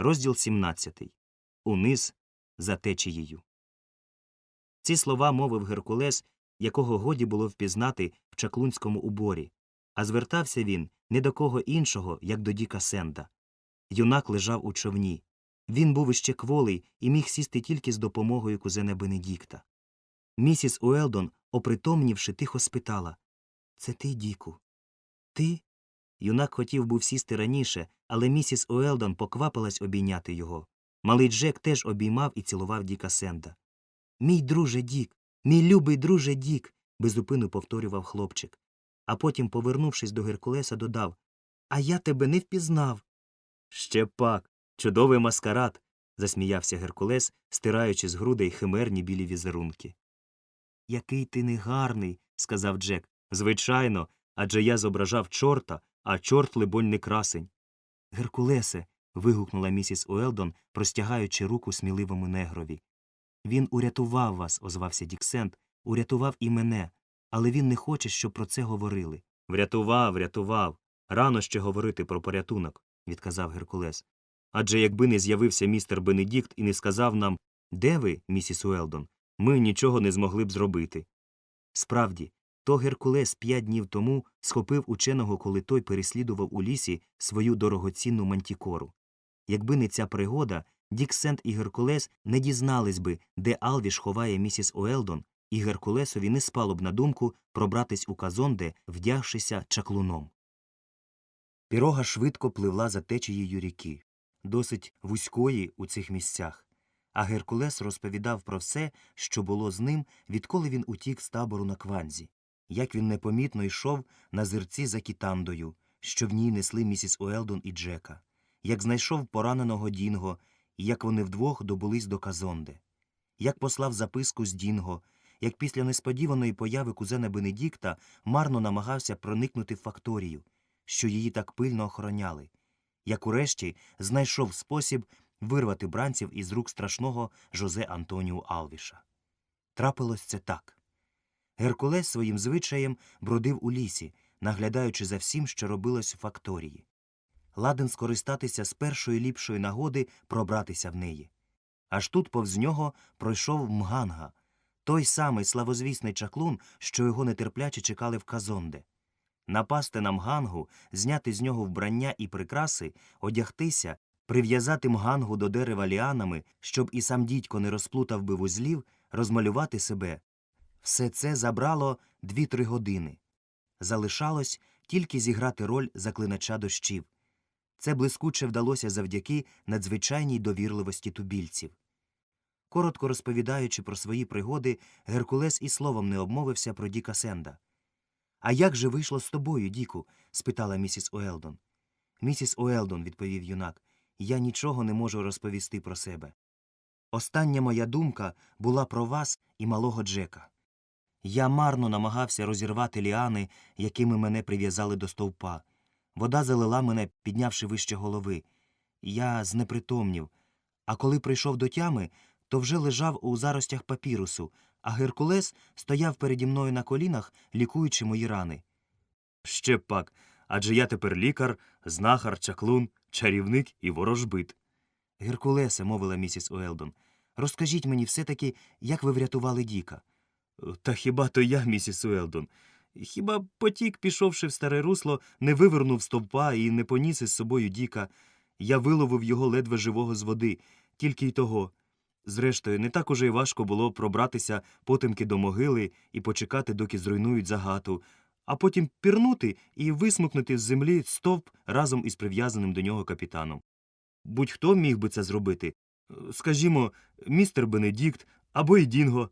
Розділ 17. Униз за течією. Ці слова мовив Геркулес, якого годі було впізнати в чаклунському уборі, а звертався він не до кого іншого, як до Діка Сенда. Юнак лежав у човні. Він був іще кволий і міг сісти тільки з допомогою кузена Бенедікта. Місіс Уелдон, опритомнівши, тихо спитала Це ти, Діку? Ти? Юнак хотів був сісти раніше, але місіс Уелдон поквапилась обійняти його. Малий Джек теж обіймав і цілував Діка Сенда. Мій друже Дік, мій любий друже Дік. безупину повторював хлопчик. А потім, повернувшись до Геркулеса, додав А я тебе не впізнав. Ще пак. Чудовий маскарад. засміявся Геркулес, стираючи з грудей химерні білі візерунки. Який ти негарний, сказав Джек. Звичайно, адже я зображав чорта, а чорт, либонь, не красень. Геркулесе. вигукнула місіс Уелдон, простягаючи руку сміливому негрові. Він урятував вас, озвався Діксент, урятував і мене, але він не хоче, щоб про це говорили. Врятував, врятував. Рано ще говорити про порятунок, відказав Геркулес. Адже якби не з'явився містер Бенедікт і не сказав нам Де ви, місіс Уелдон, ми нічого не змогли б зробити. Справді, то Геркулес п'ять днів тому схопив ученого, коли той переслідував у лісі свою дорогоцінну мантікору. Якби не ця пригода, Дік Сент і Геркулес не дізнались би, де Алвіш ховає місіс Уелдон, і Геркулесові не спало б на думку пробратись у Казонде, вдягшися чаклуном. Пірога швидко пливла за течією ріки, досить вузької у цих місцях, а Геркулес розповідав про все, що було з ним, відколи він утік з табору на кванзі, як він непомітно йшов на зерці за кітандою, що в ній несли місіс Уелдон і Джека, як знайшов пораненого Дінго, і як вони вдвох добулись до Казонде, як послав записку з Дінго, як після несподіваної появи кузена Бенедікта марно намагався проникнути в факторію, що її так пильно охороняли, як урешті знайшов спосіб вирвати бранців із рук страшного Жозе Антоніу Алвіша. Трапилось це так. Геркулес своїм звичаєм бродив у лісі, наглядаючи за всім, що робилось у факторії. Ладен скористатися з першої ліпшої нагоди пробратися в неї. Аж тут повз нього пройшов Мганга, той самий славозвісний чаклун, що його нетерпляче чекали в Казонде. Напасти на Мгангу, зняти з нього вбрання і прикраси, одягтися, прив'язати Мгангу до дерева ліанами, щоб і сам дідько не розплутав би вузлів, розмалювати себе. Все це забрало дві-три години. Залишалось тільки зіграти роль заклинача дощів. Це блискуче вдалося завдяки надзвичайній довірливості тубільців. Коротко розповідаючи про свої пригоди, Геркулес і словом не обмовився про Діка Сенда. А як же вийшло з тобою, Діку? спитала місіс Уелдон. Місіс Уелдон, відповів юнак, я нічого не можу розповісти про себе. Остання моя думка була про вас і малого Джека. Я марно намагався розірвати ліани, якими мене прив'язали до стовпа. Вода залила мене, піднявши вище голови. Я знепритомнів. А коли прийшов до тями, то вже лежав у заростях папірусу, а Геркулес стояв переді мною на колінах, лікуючи мої рани. Ще пак, адже я тепер лікар, знахар, чаклун, чарівник і ворожбит. Геркулесе, мовила місіс Уелдон, розкажіть мені все таки, як ви врятували Діка. Та хіба то я, місіс Уелдон? Хіба потік, пішовши в старе русло, не вивернув стовпа і не поніс із собою Діка. Я виловив його ледве живого з води, тільки й того. Зрештою, не так уже й важко було пробратися потемки до могили і почекати, доки зруйнують загату, а потім пірнути і висмукнути з землі стовп разом із прив'язаним до нього капітаном. Будь-хто міг би це зробити. Скажімо, містер Бенедікт або й Дінго.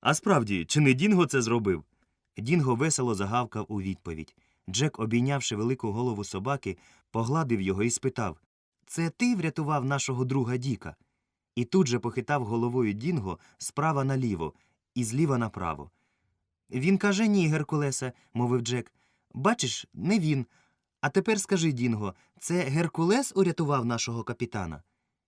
А справді, чи не Дінго це зробив? Дінго весело загавкав у відповідь. Джек, обійнявши велику голову собаки, погладив його і спитав Це ти врятував нашого друга Діка? І тут же похитав головою Дінго справа наліво і зліва направо. Він каже ні, Геркулесе, мовив Джек. Бачиш, не він. А тепер скажи, Дінго, це Геркулес урятував нашого капітана?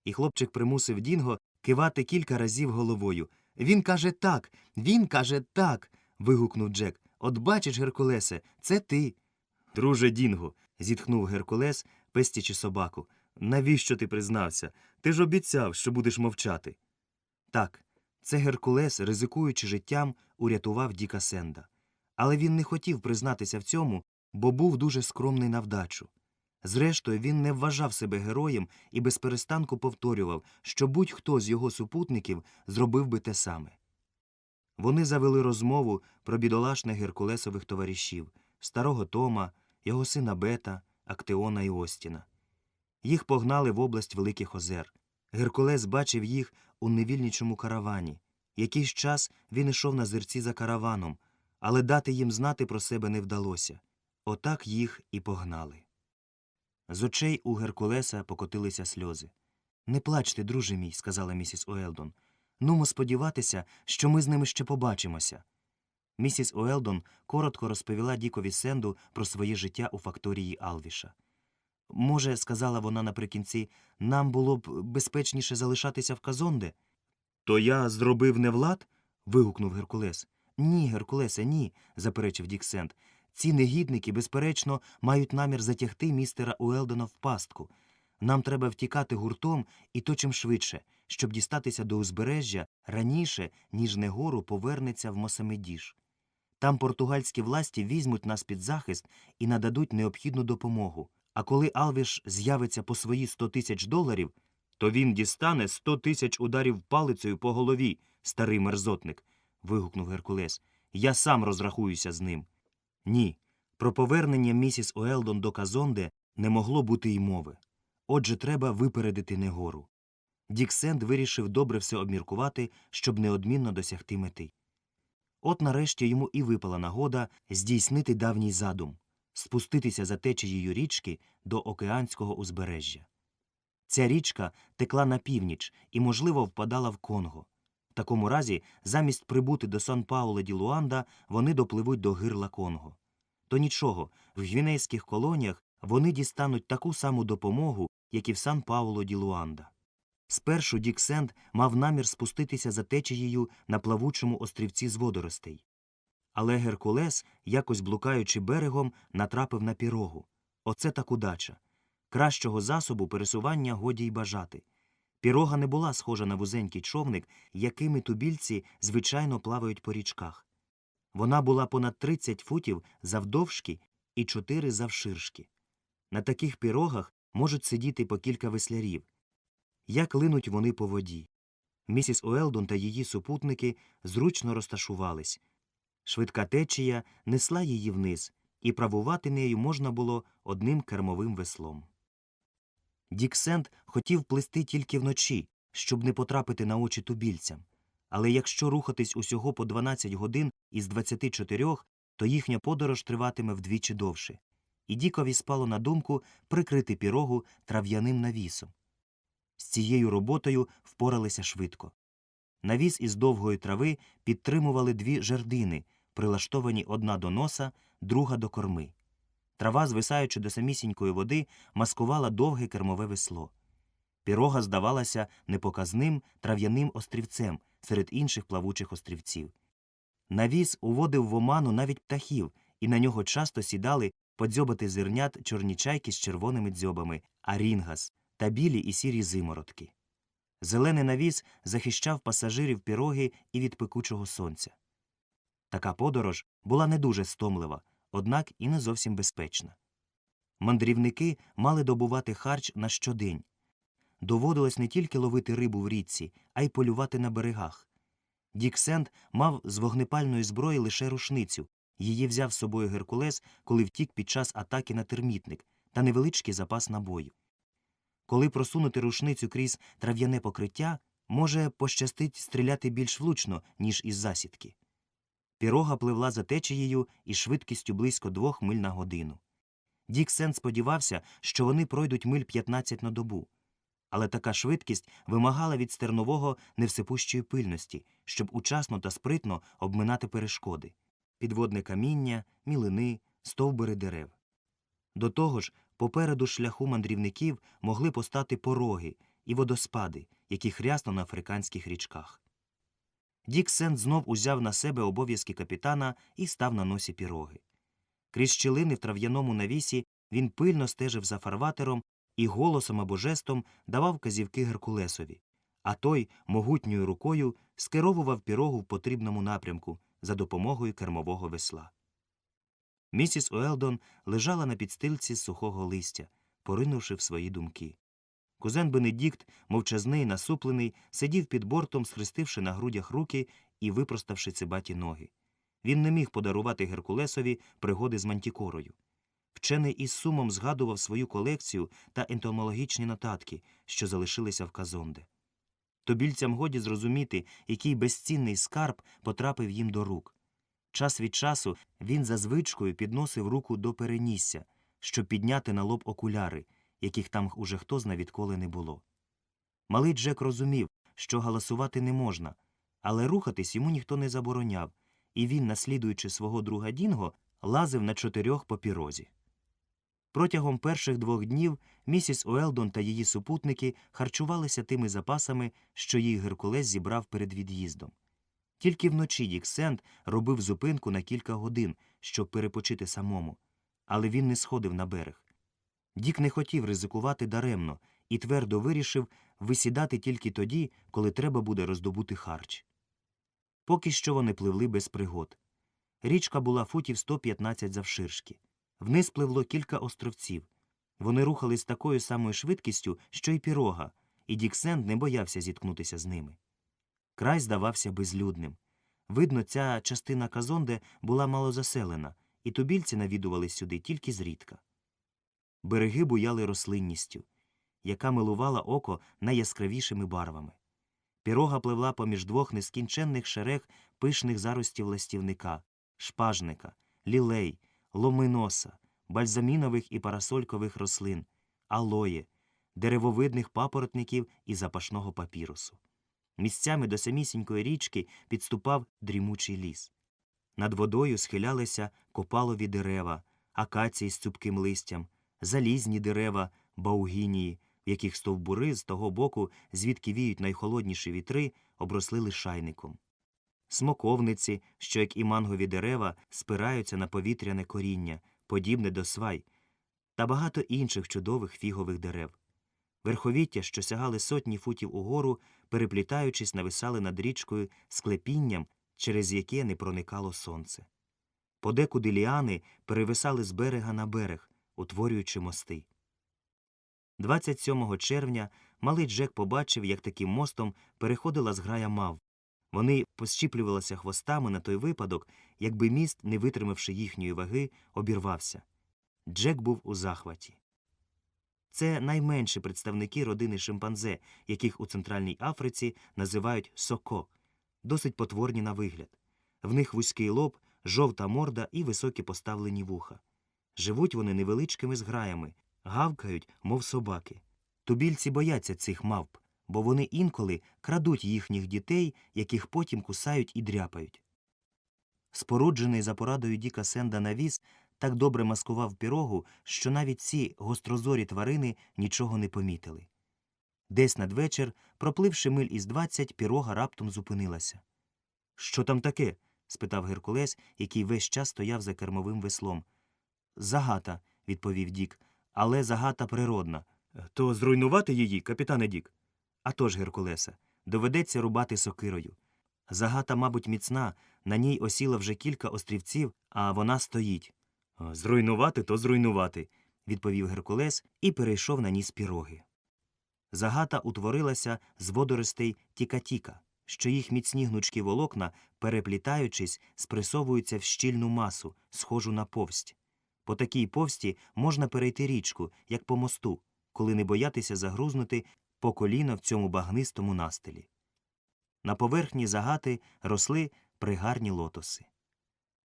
І хлопчик примусив Дінго кивати кілька разів головою. Він каже так, він каже так. вигукнув Джек. От бачиш, Геркулесе, це ти. Друже Дінго, зітхнув Геркулес, пестячи собаку. Навіщо ти признався? Ти ж обіцяв, що будеш мовчати. Так, це Геркулес, ризикуючи життям, урятував Діка Сенда. Але він не хотів признатися в цьому, бо був дуже скромний на вдачу. Зрештою, він не вважав себе героєм і безперестанку повторював, що будь-хто з його супутників зробив би те саме. Вони завели розмову про бідолашних геркулесових товаришів старого Тома, його сина Бета, Актеона і Остіна. Їх погнали в область Великих Озер. Геркулес бачив їх у невільничому каравані. Якийсь час він ішов на зерці за караваном, але дати їм знати про себе не вдалося. Отак їх і погнали. З очей у Геркулеса покотилися сльози. Не плачте, друже мій, сказала місіс Уелдон. Нумо сподіватися, що ми з ними ще побачимося. Місіс Уелдон коротко розповіла Дікові Сенду про своє життя у факторії Алвіша. Може, сказала вона наприкінці, нам було б безпечніше залишатися в Казонде? То я зробив невлад? вигукнув Геркулес. Ні, Геркулесе, ні, заперечив Дік Сенд. Ці негідники, безперечно, мають намір затягти містера Уелдена в пастку. Нам треба втікати гуртом і то чим швидше, щоб дістатися до узбережжя раніше, ніж Негору повернеться в Мосамедіш. Там португальські власті візьмуть нас під захист і нададуть необхідну допомогу. А коли Алвіш з'явиться по свої 100 тисяч доларів, то він дістане 100 тисяч ударів палицею по голові, старий мерзотник. вигукнув Геркулес. Я сам розрахуюся з ним. Ні, про повернення місіс Уелдон до Казонде не могло бути й мови. Отже, треба випередити Негору. Дік Сенд вирішив добре все обміркувати, щоб неодмінно досягти мети. От нарешті йому і випала нагода здійснити давній задум спуститися за течією річки до океанського узбережжя. Ця річка текла на північ і, можливо, впадала в Конго. В такому разі, замість прибути до сан паула ді Луанда, вони допливуть до гирла Конго. То нічого, в гвінейських колоніях вони дістануть таку саму допомогу, як і в сан пауло ді Луанда. Спершу Дік Сенд мав намір спуститися за течією на плавучому острівці з водоростей. Але Геркулес, якось блукаючи берегом, натрапив на пірогу. Оце так удача. Кращого засобу пересування годі й бажати. Пірога не була схожа на вузенький човник, якими тубільці звичайно плавають по річках. Вона була понад 30 футів завдовжки і 4 завширшки. На таких пірогах можуть сидіти по кілька веслярів. Як линуть вони по воді. Місіс Уелдон та її супутники зручно розташувались. Швидка течія несла її вниз, і правувати нею можна було одним кермовим веслом. Дік Сент хотів плисти тільки вночі, щоб не потрапити на очі тубільцям. Але якщо рухатись усього по 12 годин із 24, то їхня подорож триватиме вдвічі довше. І Дікові спало на думку прикрити пірогу трав'яним навісом. З цією роботою впоралися швидко. Навіс із довгої трави підтримували дві жердини, прилаштовані одна до носа, друга до корми. Трава, звисаючи до самісінької води, маскувала довге кермове весло. Пірога здавалася непоказним трав'яним острівцем серед інших плавучих острівців. Навіс уводив в оману навіть птахів, і на нього часто сідали подзьобати зернят чорні чайки з червоними дзьобами, арінгас та білі і сірі зимородки. Зелений навіс захищав пасажирів піроги і від пекучого сонця. Така подорож була не дуже стомлива, однак і не зовсім безпечна. Мандрівники мали добувати харч на щодень. Доводилось не тільки ловити рибу в річці, а й полювати на берегах. Дік Сенд мав з вогнепальної зброї лише рушницю. Її взяв з собою Геркулес, коли втік під час атаки на термітник, та невеличкий запас набою. Коли просунути рушницю крізь трав'яне покриття, може пощастить стріляти більш влучно, ніж із засідки. Пірога пливла за течією із швидкістю близько двох миль на годину. Дік Сен сподівався, що вони пройдуть миль 15 на добу. Але така швидкість вимагала від стернового невсипущої пильності, щоб учасно та спритно обминати перешкоди підводне каміння, мілини, стовбури дерев. До того ж, попереду шляху мандрівників могли постати пороги і водоспади, які хрясно на африканських річках. Дік Сент знов узяв на себе обов'язки капітана і став на носі піроги. Крізь щілини в трав'яному навісі він пильно стежив за фарватером і голосом або жестом давав казівки Геркулесові, а той могутньою рукою скеровував пірогу в потрібному напрямку за допомогою кермового весла. Місіс Уелдон лежала на підстилці з сухого листя, поринувши в свої думки. Кузен Бенедікт, мовчазний, насуплений, сидів під бортом, схрестивши на грудях руки і випроставши цибаті ноги. Він не міг подарувати Геркулесові пригоди з мантікорою. Вчений із сумом згадував свою колекцію та ентомологічні нотатки, що залишилися в Казонде. Тобільцям годі зрозуміти, який безцінний скарб потрапив їм до рук. Час від часу він за звичкою підносив руку до перенісся, щоб підняти на лоб окуляри, яких там уже хто зна відколи не було. Малий Джек розумів, що галасувати не можна, але рухатись йому ніхто не забороняв, і він, наслідуючи свого друга Дінго, лазив на чотирьох по пірозі. Протягом перших двох днів місіс Уелдон та її супутники харчувалися тими запасами, що їх Геркулес зібрав перед від'їздом. Тільки вночі Дік Сенд робив зупинку на кілька годин, щоб перепочити самому, але він не сходив на берег. Дік не хотів ризикувати даремно і твердо вирішив висідати тільки тоді, коли треба буде роздобути харч. Поки що вони пливли без пригод. Річка була футів 115 завширшки. Вниз пливло кілька островців. Вони рухались такою самою швидкістю, що й пірога, і Діксенд не боявся зіткнутися з ними. Край здавався безлюдним. Видно, ця частина Казонде була малозаселена, і тубільці навідувались сюди тільки зрідка. Береги буяли рослинністю, яка милувала око найяскравішими барвами. Пірога пливла поміж двох нескінченних шерег пишних заростів ластівника, шпажника, лілей, ломиноса, бальзамінових і парасолькових рослин, алоє, деревовидних папоротників і запашного папірусу. Місцями до самісінької річки підступав дрімучий ліс. Над водою схилялися копалові дерева, акації з цупким листям, залізні дерева, баугінії, в яких стовбури з того боку, звідки віють найхолодніші вітри, обросли лишайником. Смоковниці, що, як і мангові дерева, спираються на повітряне коріння, подібне до свай, та багато інших чудових фігових дерев. Верховіття, що сягали сотні футів угору, переплітаючись, нависали над річкою склепінням, через яке не проникало сонце. Подекуди ліани перевисали з берега на берег, утворюючи мости. 27 червня малий Джек побачив, як таким мостом переходила зграя мав. Вони пощіплювалися хвостами на той випадок, якби міст, не витримавши їхньої ваги, обірвався. Джек був у захваті. Це найменші представники родини шимпанзе, яких у Центральній Африці називають соко, досить потворні на вигляд. В них вузький лоб, жовта морда і високі поставлені вуха. Живуть вони невеличкими зграями, гавкають, мов собаки. Тубільці бояться цих мавп, бо вони інколи крадуть їхніх дітей, яких потім кусають і дряпають. Споруджений за порадою Діка Сенда навіс так добре маскував пірогу, що навіть ці гострозорі тварини нічого не помітили. Десь надвечір, пропливши миль із двадцять, пірога раптом зупинилася. Що там таке? спитав Геркулес, який весь час стояв за кермовим веслом. Загата, відповів Дік, але загата природна. То зруйнувати її, капітане Дік? А тож, Геркулеса, доведеться рубати сокирою. Загата, мабуть, міцна, на ній осіло вже кілька острівців, а вона стоїть. Зруйнувати то зруйнувати, відповів Геркулес і перейшов на ніс піроги. Загата утворилася з водоростей тіка-тіка, що їх міцні гнучкі волокна, переплітаючись, спресовуються в щільну масу, схожу на повсть. По такій повсті можна перейти річку, як по мосту, коли не боятися загрузнути по коліна в цьому багнистому настилі. На поверхні загати росли пригарні лотоси.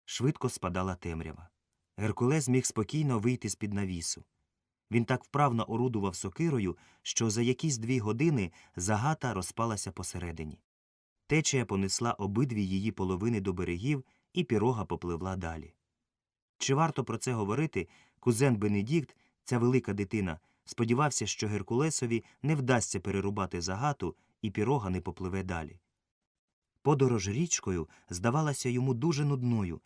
Швидко спадала темрява. Геркулес міг спокійно вийти з-під навісу. Він так вправно орудував сокирою, що за якісь дві години загата розпалася посередині. Течія понесла обидві її половини до берегів, і пірога попливла далі. Чи варто про це говорити, кузен Бенедікт, ця велика дитина, сподівався, що Геркулесові не вдасться перерубати загату, і пірога не попливе далі. Подорож річкою здавалася йому дуже нудною.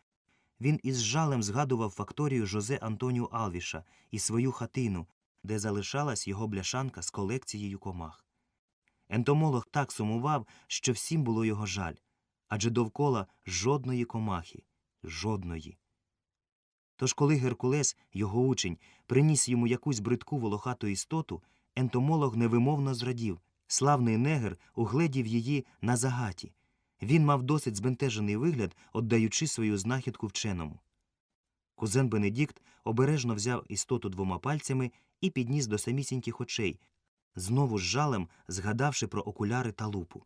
Він із жалем згадував факторію Жозе Антоніо Алвіша і свою хатину, де залишалась його бляшанка з колекцією комах. Ентомолог так сумував, що всім було його жаль, адже довкола жодної комахи, жодної. Тож, коли Геркулес, його учень, приніс йому якусь бридку волохату істоту, ентомолог невимовно зрадів. Славний негр угледів її на загаті. Він мав досить збентежений вигляд, отдаючи свою знахідку вченому. Кузен Бенедікт обережно взяв істоту двома пальцями і підніс до самісіньких очей, знову з жалем згадавши про окуляри та лупу.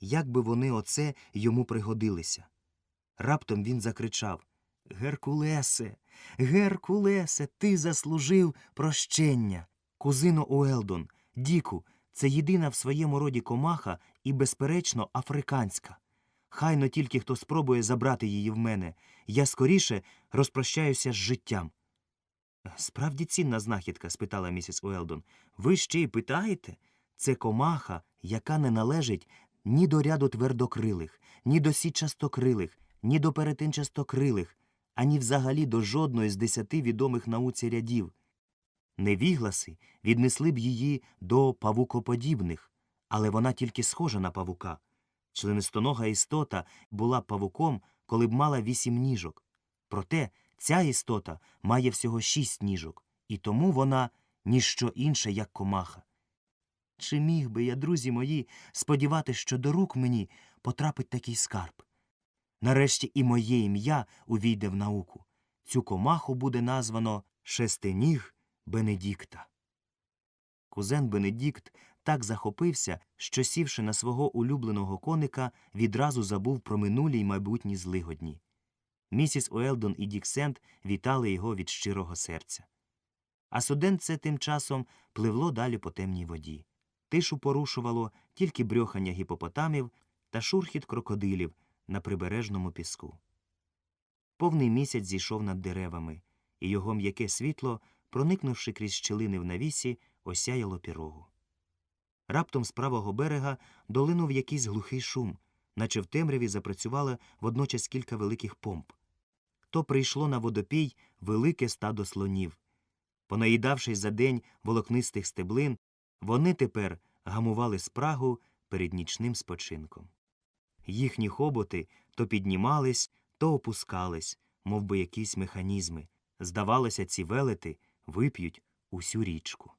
Як би вони оце йому пригодилися. Раптом він закричав Геркулесе, Геркулесе, ти заслужив прощення. Кузино Уелдон, Діку, це єдина в своєму роді комаха і, безперечно, африканська. Хайно тільки хто спробує забрати її в мене, я скоріше розпрощаюся з життям. Справді цінна знахідка? спитала місіс Уелдон. Ви ще й питаєте? Це комаха, яка не належить ні до ряду твердокрилих, ні до січастокрилих, ні до перетинчастокрилих, ані взагалі до жодної з десяти відомих науці рядів. Невігласи віднесли б її до павукоподібних, але вона тільки схожа на павука. Членистонога істота була павуком, коли б мала вісім ніжок. Проте ця істота має всього шість ніжок, і тому вона ніщо інше, як комаха. Чи міг би я, друзі мої, сподіватися, що до рук мені потрапить такий скарб? Нарешті і моє ім'я увійде в науку. Цю комаху буде названо Шестиніг Бенедікта. Кузен Бенедікт так захопився, що, сівши на свого улюбленого коника, відразу забув про минулі й майбутні злигодні. Місіс Уелдон і Дік Сент вітали його від щирого серця. А суденце тим часом пливло далі по темній воді. Тишу порушувало тільки брьохання гіпопотамів та шурхіт крокодилів на прибережному піску. Повний місяць зійшов над деревами, і його м'яке світло, проникнувши крізь щілини в навісі, осяяло пірогу. Раптом з правого берега долинув якийсь глухий шум, наче в темряві запрацювали водночас кілька великих помп. То прийшло на водопій велике стадо слонів. Понаїдавшись за день волокнистих стеблин, вони тепер гамували спрагу перед нічним спочинком. Їхні хоботи то піднімались, то опускались, мов би якісь механізми. Здавалося, ці велети вип'ють усю річку.